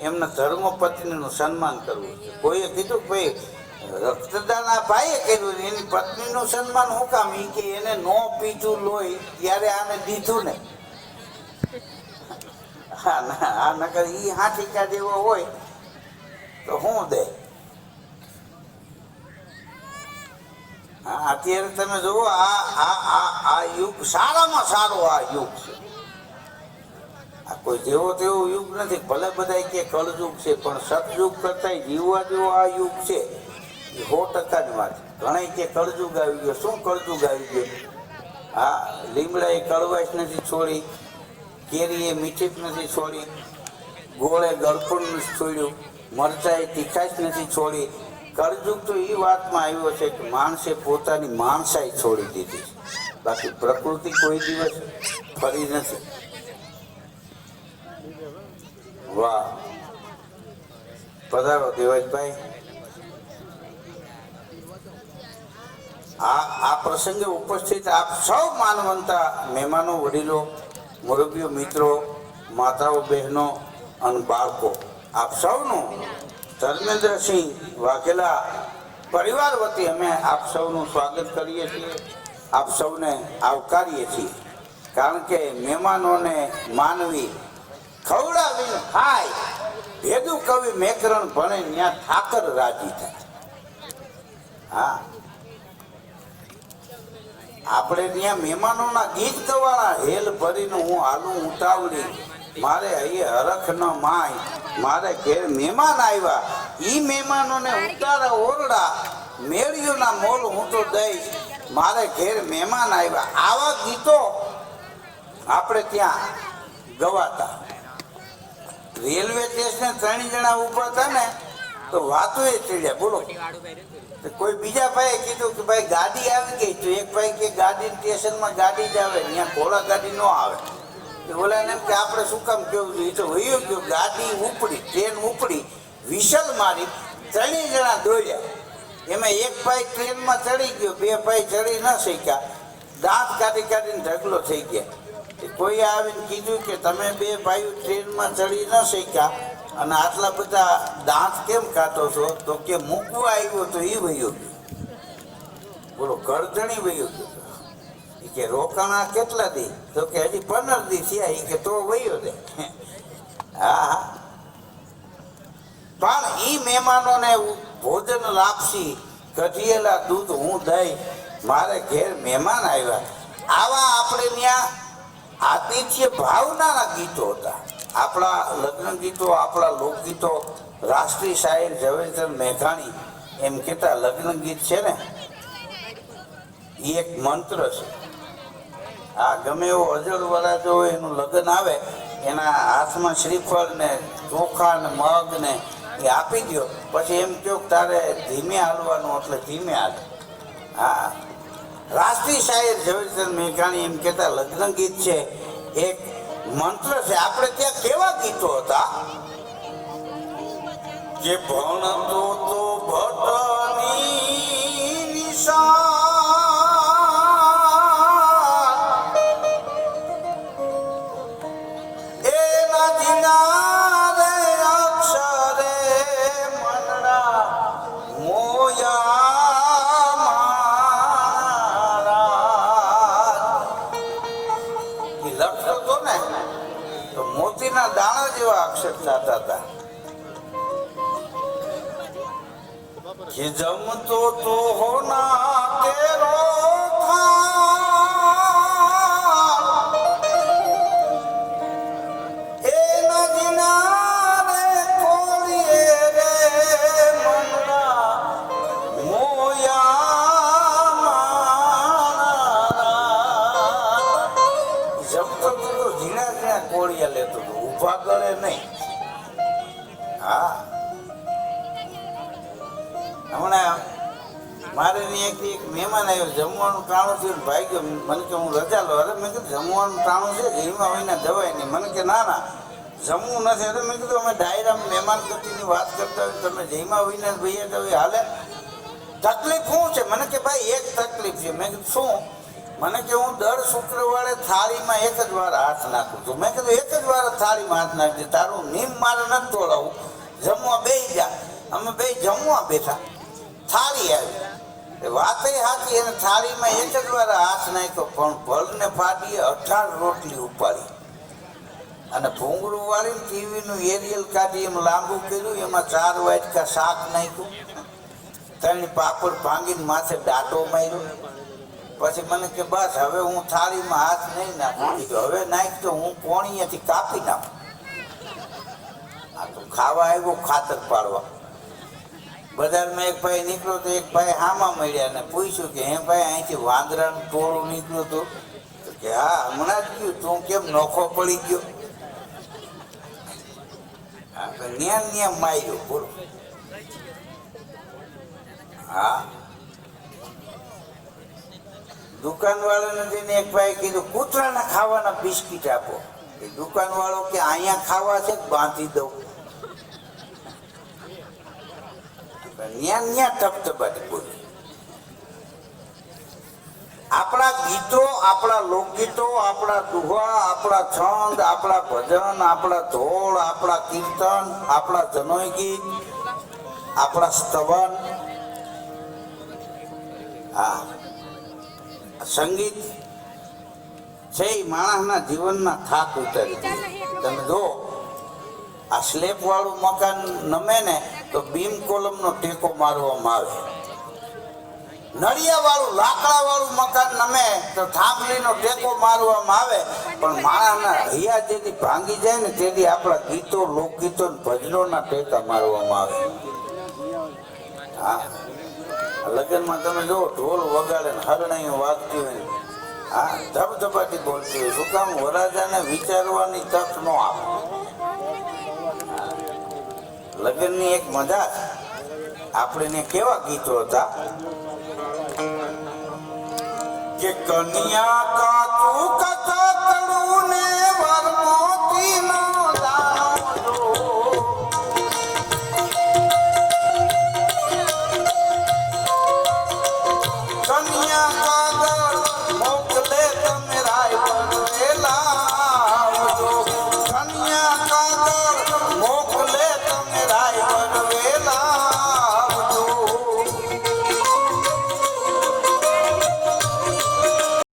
એમના ધર્મપત્નીનું સન્માન કરવું છે. કોઈએ કીધું ભાઈ, રક્તદાન આ ભાઈએ કર્યું એની પત્નીનું સન્માન હું કામ? એ કે એને નો પીધું લોહી, ત્યારે આને દીધું ને હા આ નકર ઈ હાથીકા જેવો હોય, તો હું દે? અત્યારે તમે જુઓ આ આ આ યુગ સારામાં સારો આ યુગ છે. આ કોઈ જેવો તેવો યુગ નથી. ભલે બધા કે કળયુગ છે, પણ સતયુગ કરતા જીવવા જેવો આ યુગ છે. એ સો ટકા જ વાત. ઘણા કે કળયુગ આવી ગયો. શું કળયુગ આવી ગયો? હા લીમડા એ કળવાશ નથી છોડી કેરી એ મીઠી નથી છોડી, ગોળે ગળપણ નથી છોડ્યું મરચા એ તીખાશ નથી છોડી. કળયુગ તો એ વાતમાં આવ્યો છે કે માણસે પોતાની માણસાઈ છોડી દીધી. બાકી પ્રકૃતિ કોઈ દિવસ ફરી નથી. વાહ પધારો દેવાજભાઈ આ આ પ્રસંગે ઉપસ્થિત આપ સૌ માનવંતા મહેમાનો, વડીલો, મોરબીઓ મિત્રો, માતાઓ, બહેનો અને બાળકો, આપ સૌનું ધર્મેન્દ્રસિંહ વાઘેલા પરિવાર વતી અમે આપ સૌનું સ્વાગત કરીએ છીએ, આપ સૌને આવકારીએ છીએ. કારણ કે મહેમાનોને માનવી ખવડાવીને ખાય. ભેગું કવિ મેકરણ ભણે ત્યાં ઠાકર રાજી થાય. હા. આપણે ત્યાં મહેમાનોના ગીત ગવાના હેલ ભરીને હું હાલું ઉતાવળી. મારે અહીંયા હરખ ન માય. મારે ઘેર મહેમાન આવ્યા. ઈ મહેમાનોને ઉતારા ઓરડા. મેળ્યુંના મોલ હું તો દઈશ. મારે ઘેર મહેમાન આવ્યા. આવા ગીતો આપણે ત્યાં ગવાતા. રેલવે સ્ટેશન ત્રણ જણા હતા ને, તો વાતો એ ચડ્યા બોલો. કોઈ બીજા ભાઈએ કીધું કે ભાઈ ગાડી આવી ગઈ, તો એક ભાઈ કે ગાડી સ્ટેશનમાં ગાડી જ આવે, ત્યાં ઘોડા ગાડી ન આવે. તો ઓલાને એમ કે આપણે શું કામ કેવું જોઈએ તો વયું ગયું, ગાડી ઉપડી, ટ્રેન ઉપડી, વિસલ મારી, ત્રણેય જણા દોડ્યા. એમાં એક ભાઈ ટ્રેનમાં ચડી ગયો, બે ભાઈ ચડી ન શક્યા. દાંત કાઢી કાઢીને ઢગલો થઈ ગયા. કોઈ આવીને કીધું કે તમે બે ભાઈઓ ટ્રેનમાં ચડી ન શક્યા અને આટલા બધા દાંત કેમ કાઢો છો? તો કે મૂકવા આવ્યો તો એ વયો બોલો કરધણી વયો ગયો કે, રોકાણા કેટલા દી? તો કે હજી પંદર દી થયા એ કે તો વયો દે હા પણ એ મહેમાનોને ભોજન લાપસી કઢિયેલા દૂધ, હું દઈ મારે ઘેર મહેમાન આવ્યા. આવા આપણે ત્યાં આતિથ્ય ભાવના ગીતો હતા. આપણા લગ્ન ગીતો આપણા લોકગીતો, રાષ્ટ્રીય શાયર ઝવેરચંદ મેઘાણી એમ કહેતા લગ્ન ગીત છે ને? એ એક મંત્ર છે. આ ગમે એવો અજળ વરાજો હોય એનું લગ્ન આવે, એના હાથમાં શ્રીફળ ને ચોખા ને મગ ને એ આપી દો પછી એમ કહો તારે ધીમે હાલવાનું, એટલે ધીમે હાલ. હા. રાષ્ટ્રીય શાયર ઝવેરચંદ મેઘાણી એમ કહેતા લગ્ન ગીત છે. એક મંત્ર છે. આપણે ત્યાં કેવા ગીતો હતા? કે ભણતો તો ભટની કે જમતો તો હોના કેરો ખાન એના દિનારે કોળીએ રે મનડા મોયા મારા જમતો તો તો ઝીણા ઝીણા કોળિયા લેતો હતો ઊભા ગળે નહીં હમણાં મારે અહીંયાથી એક મહેમાન આવ્યો, જમવાનું ટાણું થયું ને ભાઈ ગયો. મને કે હું રજા લો અરે, મેં કીધું જમવાનું ટાણું છે જેમાં હોય ને જવાય નહીં. મને કે ના ના, જમવું નથી. અરે, મેં કીધું અમે ડાયરામાં મહેમાન ગતિની વાત કરતા હોય, તમે જેમાં હોય ને ભાઈ તો હાલે. તકલીફ શું છે? મને કે ભાઈ એક તકલીફ છે. મેં કીધું, શું? મને કે, હું દર શુક્રવારે થાળીમાં એક જ વાર હાથ નાખું છું. મેં કીધું, એક જ વાર થાળીમાં હાથ નાખજે. તારું નીમ મારે નથી તોડાવું જમવા બેસી જા. અમે બે જમવા બેઠા. થાળી આવી. વાતે સાચી એને થાળીમાં એક જ વાર હાથ નાખ્યો, પણ ભલને ફાડીએ અઢાર રોટલી ઉપાડી. અને ભૂંગળું વાળીને ટીવીનું એરિયલ કાઢી એમ લાંબુ કર્યું, એમાં ચાર વાટકા શાક નાખ્યું. ત્રણ પાપડ ભાંગીને માથે દાંટો માર્યો. પછી મને કે, બસ, હવે હું થાળીમાં હાથ નહીં નાખું. હવે નાખ તો હું કોણીયાથી કાપી નાખું. આ તો ખાવા આવ્યો ખાતર પાડવા. બજારમાં એક ભાઈ નીકળ્યો તો એક ભાઈ હામાં મળ્યા ને પૂછ્યું કે, હે ભાઈ, અહીંથી વાંદરાનું ટોળું નીકળ્યું હતું? તો કે, હા, હમણાં જ ગયું. તું કેમ નોખો પડી ગયો? ન્યા ન્યા માર્યો, બોલો. હા. દુકાનવાળાને જઈને એક ભાઈ કીધું, કૂતરાના ખાવાના બિસ્કીટ આપો. દુકાન દુકાનવાળો કે, અહીંયા ખાવા છે બાંધી દઉં? ન્યા ટપટપાટી બોલી. આપણા ગીતો, આપણા લોકગીતો, આપણા દુહા, આપણા છંદ, આપણા ભજન, આપણા ધોળ આપણા કીર્તન, આપણા જનોય ગીત, આપણા સ્તવન, હા, સંગીત છે એ માણસના જીવનના થાક ઉતારી તમે જો આ સ્લેપ વાળું મકાન નમે ને તો બીમ કોલમનો ટેકો મારવામાં આવે. નળિયા વાળું લાકડા વાળું મકાન નમે તો થાંભલીનો ટેકો મારવામાં આવે. પણ માણસના હૈયા જેથી ભાંગી જાય ને તેથી આપણા ગીતો, લોકગીતો ભજનોના ટેકા મારવામાં આવે. હા. લગ્નમાં તમે જો ઢોલ વગાડે ને હરણાઈઓ વાગતી હોય હા, ધબધબાટી બોલતી હોય. શું કામ વરાજાને વિચારવાની તક ન આપે. લગ્નની એક મજા આપણે કેવા ગીતો હતા? કે કન્યા કા